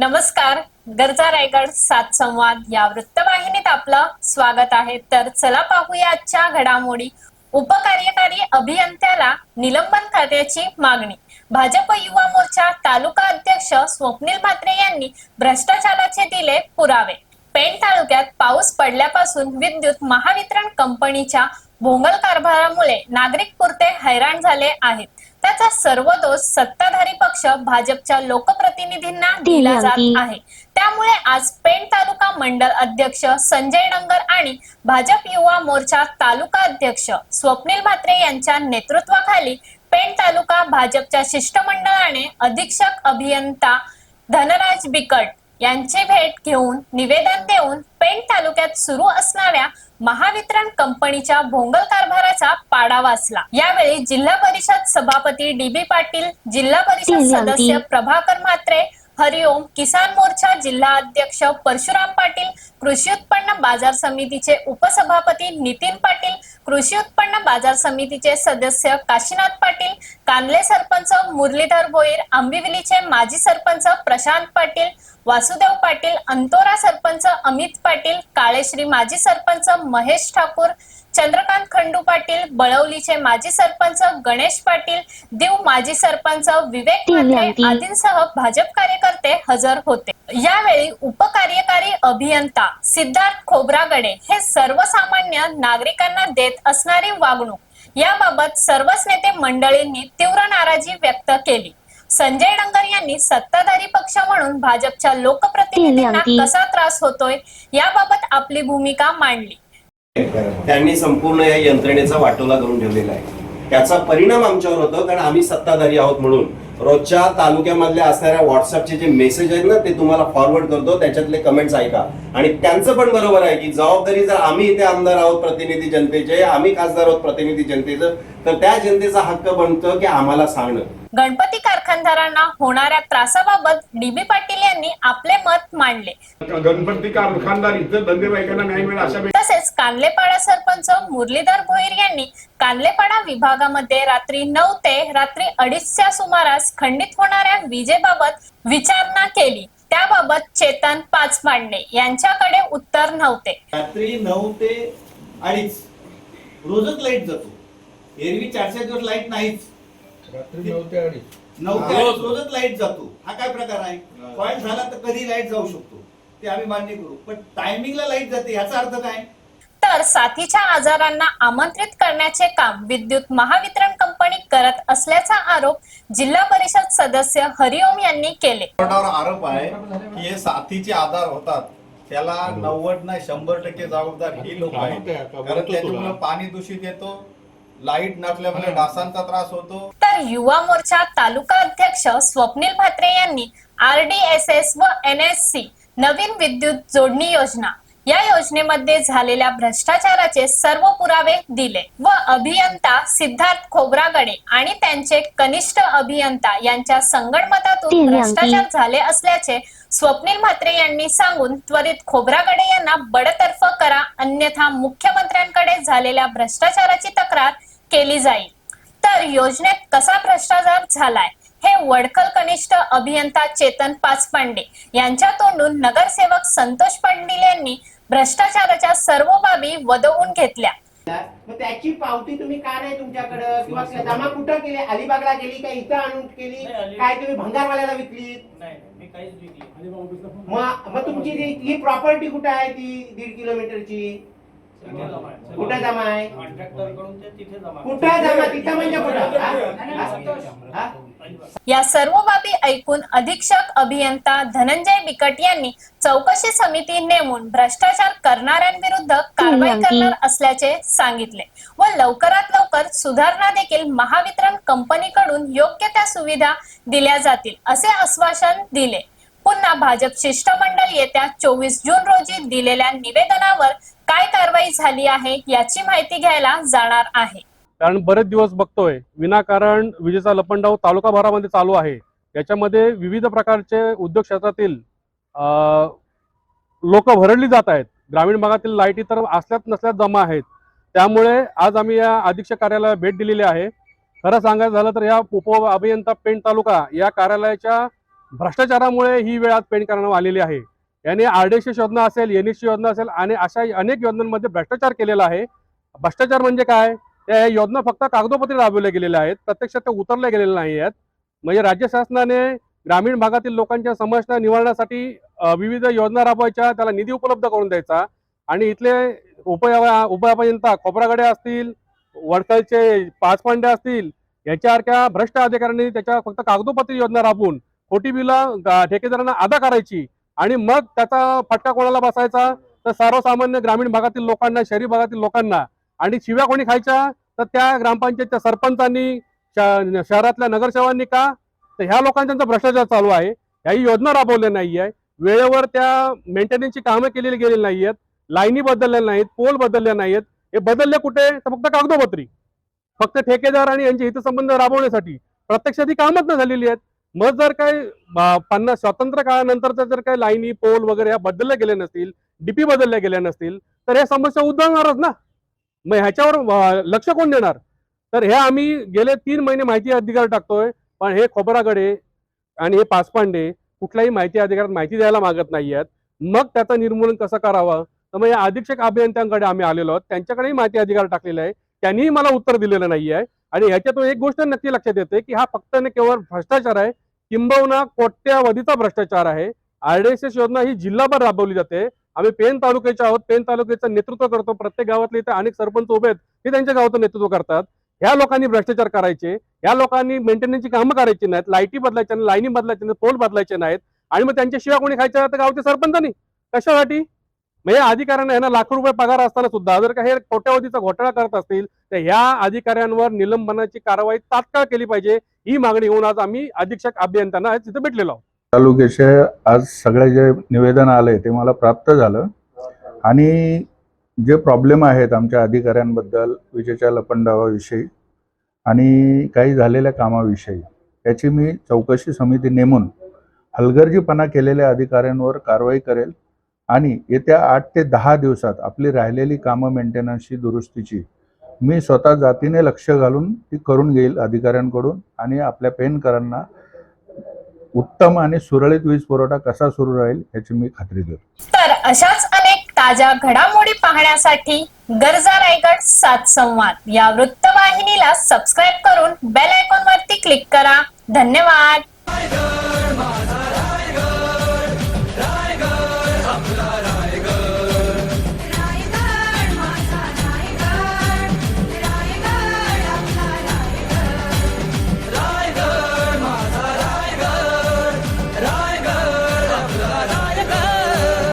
नमस्कार. गरजा रायगड सात संवाद या वृत्तवाहिनीत आपलं स्वागत आहे. तर चला पाहूया आजच्या घडामोडी. उपकार्यकारी अभियंत्याला निलंबन करण्याची मागणी. भाजप युवा मोर्चा तालुका अध्यक्ष स्वप्नील म्हात्रे यांनी भ्रष्टाचाराचे दिले पुरावे. पेण तालुक्यात पाऊस पडल्यापासून विद्युत महावितरण कंपनीच्या भोंगल कारभारामुळे नागरिक पुरते हैराण झाले आहेत. त्याचा सर्व दोष सत्ताधारी पक्ष भाजपच्या लोकप्रतिनिधींना दिला जात आहे. त्यामुळे आज पेण तालुका मंडल अध्यक्ष संजय डंगर आणि भाजप युवा मोर्चा तालुका अध्यक्ष स्वप्नील म्हात्रे यांच्या नेतृत्वाखाली पेण तालुका भाजपच्या शिष्टमंडळाने अधीक्षक अभियंता धनराज बिकट यांची भेट घेऊन निवेदन देऊन पेण तालुक्यात सुरू असणाऱ्या महावितरण कंपनीच्या भोंगल कारभाराचा पाडा वाचला. यावेळी जिल्हा परिषद सभापती डी बी पाटील जिल्हा परिषद सदस्य प्रभाकर म्हात्रे हरिओम किसान मोर्चा जिल्हा अध्यक्ष परशुराम पाटील कृषी उत्पन्न बाजार समितीचे उपसभापती नितीन पाटील कृषी उत्पन्न बाजार समितीचे सदस्य काशीनाथ पाटील कांदले सरपंच मुरलीधर भोईर आंबिवलीचे माजी सरपंच प्रशांत पाटील वासुदेव पाटील अंतोरा सरपंच अमित पाटील काळेश्री माजी सरपंच महेश ठाकूर चंद्रकांत खंडू पाटील बळवलीचे माजी सरपंच गणेश पाटील देव माजी सरपंच विवेक आदींसह भाजप कार्यकर्ते हजर होते. यावेळी उपकार्यकारी अभियंता सिद्धार्थ खोब्रागडे हे सर्वसामान्य नागरिकांना देत असणारी वागणूक. याबाबत सर्वच नेते मंडळींनी तीव्र नाराजी व्यक्त केली. संजय डंगर यांनी सत्ताधारी पक्ष म्हणून भाजपच्या लोकप्रतिनिधींना कसा त्रास होतोय याबाबत आपली भूमिका मांडली. त्यांनी संपूर्ण या यंत्रणेचा वाटोला करून ठेवलेला आहे. त्याचा परिणाम आमच्यावर होतो कारण आम्ही सत्ताधारी आहोत म्हणून. रोजच्या तालुक्यामधल्या असणाऱ्या व्हॉट्सअपचे जे मेसेज आहेत ना ते तुम्हाला फॉरवर्ड करतो त्याच्यातले कमेंट्स ऐका. आणि त्यांचं पण बरोबर आहे की जबाबदारी जर आम्ही इथे आमदार आहोत प्रतिनिधी जनतेचे आम्ही खासदार आहोत प्रतिनिधी जनतेचं तर त्या जनतेचा हक्क बनतो की आम्हाला सांगणं. गणपती कारखानदारांना होणाऱ्या त्रासाबाबत डीबी पाटील यांनी आपले मत मांडले. गणपती कारखानदार इतर धंदे बायकांना न्याय मिळेल अशा तसेच कांदलेपाडा सरपंच मुरलीधर भोईर यांनी कांदलेपाडा विभागामध्ये रात्री नऊ ते रात्री अडीचच्या सुमारास खंडित होणाऱ्या विजेबाबत विचारणा केली. त्याबाबत चेतन पाचमांडे यांच्याकडे उत्तर नव्हते. रात्री नऊ ते अडीच. रोजच लाइट जातो. एरवी चारशे दिवस लाइट नाहीच. रात्री नऊ ते अडीच नऊ ते अडीच रोजच लाइट जातो. हा काय प्रकार आहे? पॉईंट झाला तर कधी लाइट जाऊ शकतो? ते आम्ही मान्य करू. पण टायमिंगला लाइट जाते याचा अर्थ काय? तर साथीच्या आजारांना आमंत्रित करण्याचे काम विद्युत महावितरण कंपनी करत असल्याचा आरोप जिल्हा परिषद सदस्य हरिओम यांनी केले. कोर्टावर आरोप आहे की हे साथीचे आधार होतात. त्याला नव्वद नाही शंभर टक्के जबाबदार ही लोक आहेत. कारण त्याच्यामुळे पाणी दूषित येतो लाइट नसल्यामुळे डासांचा त्रास होतो. तर युवा मोर्चा तालुका अध्यक्ष स्वप्नील म्हात्रे यांनी आरडीएसएस व एन एस सी नवीन विद्युत जोडणी योजना या योजनेमध्ये झालेल्या भ्रष्टाचाराचे सर्व पुरावे दिले व अभियंता सिद्धार्थ खोब्रागडे आणि त्यांचे कनिष्ठ अभियंता यांच्या संगणमतातून भ्रष्टाचार झाले असल्याचे स्वप्नील म्हात्रे यांनी सांगून त्वरित खोब्रागडे यांना बडतर्फ करा. अन्यथा मुख्यमंत्र्यांकडे झालेल्या भ्रष्टाचाराची तक्रार केली जाईल. तर योजनेत कसा भ्रष्टाचार झालाय? हे वडखल कनिष्ठ अभियंता चेतन पाचपांडे यांच्या तोंडून नगरसेवक संतोष पाटील यांनी भ्रष्टाचाराच्या सर्व बाबी वदवून घेतल्या. मग त्याची पावती तुम्ही का नाही तुमच्याकडं? किंवा जमा कुठं केली? अलिबागला गेली का? इथं आणून केली? काय तुम्ही भंगारवाल्याला विकली मग तुमची ही प्रॉपर्टी कुठं आहे ती दीड किलोमीटरची? कुठं जमा आहे? कुठं जमा तिथं म्हणजे कुठं? हा? हा? या सर्व बाबी ऐकून अधीक्षक अभियंता धनंजय बिकट यांनी चौकशी समिती नेमून भ्रष्टाचार करणाऱ्यांविरुद्ध कारवाई करणार असल्याचे सांगितले व लवकरात लवकर सुधारणा देखील महावितरण कंपनीकडून योग्य त्या सुविधा दिल्या जातील असे आश्वासन दिले. पुन्हा भाजप शिष्टमंडळ येत्या चोवीस जून रोजी दिलेल्या निवेदनावर काय कारवाई झाली आहे याची माहिती घ्यायला जाणार आहे. कारण बरेच दिवस बघतोय विनाकारण विजेचा लपंडाव तालुका भरामध्ये चालू आहे. याच्यामध्ये विविध प्रकारचे उद्योग क्षेत्रातील लोक भरडली जात आहेत. ग्रामीण भागातील लाईटी तर असल्यात नसल्यात जमा आहेत. त्यामुळे आज आम्ही या अधीक्षक कार्यालयाला भेट दिलेली आहे. खरं सांगायचं झालं तर या उप अभियंता पेंट तालुका या कार्यालयाच्या भ्रष्टाचारामुळे ही वेळात आज करण्यात आलेली आहे. याने आरडीएस योजना असेल एनएसची योजना असेल आणि अशा अनेक योजनांमध्ये भ्रष्टाचार केलेला आहे. भ्रष्टाचार म्हणजे काय? त्या योजना फक्त कागदोपत्री राबवल्या गेलेल्या आहेत. प्रत्यक्षात त्या उतरल्या गेलेल्या नाही आहेत. म्हणजे राज्य शासनाने ग्रामीण भागातील लोकांच्या समस्या निवारण्यासाठी विविध योजना राबवायच्या त्याला निधी उपलब्ध करून द्यायचा आणि इथले उपया उपअभियंता खोबरागडे असतील वडकलचे पाचपांडे असतील याच्यासारख्या भ्रष्ट अधिकाऱ्यांनी त्याच्या फक्त कागदोपत्री योजना राबवून खोटी बिला ठेकेदारांना अदा करायची आणि मग त्याचा फटका कोणाला बसायचा? तर सर्वसामान्य ग्रामीण भागातील लोकांना शहरी भागातील लोकांना. आणि शिव्या कोणी खायच्या? तर त्या ग्रामपंचायतच्या सरपंचांनी श- शहरातल्या नगरसेवांनी का? तर ह्या लोकांचा भ्रष्टाचार चालू आहे. ह्याही योजना राबवल्या नाही आहे वेळेवर त्या मेंटेनन्सची कामं केलेली गेलेली नाही आहेत लाईनी बदलल्या नाहीत पोल बदलल्या नाहीत हे बदलले कुठे? तर फक्त कागदोपत्री. फक्त ठेकेदार आणि यांचे हितसंबंध राबवण्यासाठी. प्रत्यक्षात ही कामच न झालेली आहेत. मग जर काय पन्नास स्वातंत्र्य काळानंतरच्या जर काही लाईनी पोल वगैरे ह्या बदलल्या गेल्या नसतील डीपी बदलल्या गेल्या नसतील तर ह्या समस्या उद्भवणारच ना. मग ह्याच्यावर लक्ष कोण देणार? तर हे आम्ही गेले तीन महिने माहिती अधिकार टाकतोय पण हे खोबरागडे आणि हे पाचपांडे कुठल्याही माहिती अधिकारात माहिती द्यायला मागत नाही आहेत मग त्याचं निर्मूलन कसं करावं? तर मग या अधीक्षक अभियंत्यांकडे आम्ही आलेलो आहोत. त्यांच्याकडेही माहिती अधिकार टाकलेला आहे. त्यांनीही मला उत्तर दिलेलं नाही आहे आणि ह्याच्यातून एक गोष्ट नक्की लक्षात येते की हा फक्त आणि केवळ भ्रष्टाचार आहे. किंबहुना कोट्यावधीचा भ्रष्टाचार आहे. आरडीएसएस योजना ही जिल्हाभर राबवली जाते. आम्ही पेन तालुक्याच्या आहोत. पेन तालुक्याचं नेतृत्व करतो. प्रत्येक गावातले इथे अनेक सरपंच उभे आहेत. ते त्यांच्या गावाचं नेतृत्व करतात. ह्या लोकांनी भ्रष्टाचार करायचे. ह्या लोकांनी मेंटेनन्सची कामं करायची नाहीत. लाईटी बदलायच्या नाही लाईनी बदलायच्या नाही पोल बदलायचे नाहीत. आणि मग त्यांच्याशिवाय कोणी खायच्या तर गावच्या सरपंचांनी? कशासाठी? म्हणजे अधिकाऱ्यांना यांना लाखो रुपये पगार असताना सुद्धा जर का हे कोट्यावधीचा घोटाळा करत असतील तर ह्या अधिकाऱ्यांवर निलंबनाची कारवाई तात्काळ केली पाहिजे ही मागणी घेऊन आज आम्ही अधीक्षक अभियंत्यांना तिथे भेटलेलो आहोत. तालुक्याचे आज सगळे जे निवेदन आले ते मला प्राप्त झालं. आणि जे प्रॉब्लेम आहेत आमच्या अधिकाऱ्यांबद्दल विजेच्या लपंडावाविषयी आणि काही झालेल्या कामाविषयी याची मी चौकशी समिती नेमून हलगर्जीपणा केलेल्या अधिकाऱ्यांवर कारवाई करेल. आणि येत्या आठ ते दहा दिवसात आपली राहिलेली कामं मेंटेनन्सची दुरुस्तीची मी स्वतः जातीने लक्ष घालून ती करून घेईल अधिकाऱ्यांकडून आणि आपल्या पेनकरांना उत्तम आणि सुरळीत वीज पुरवठा कसा सुरू राहील याची मी खात्री देतो. तर अशाच अनेक ताज्या घडामोडी पाहण्यासाठी गरजा रायगड सात संवाद या वृत्तवाहिनीला सबस्क्राईब करून बेल आयकॉन वरती क्लिक करा. धन्यवाद. 따라.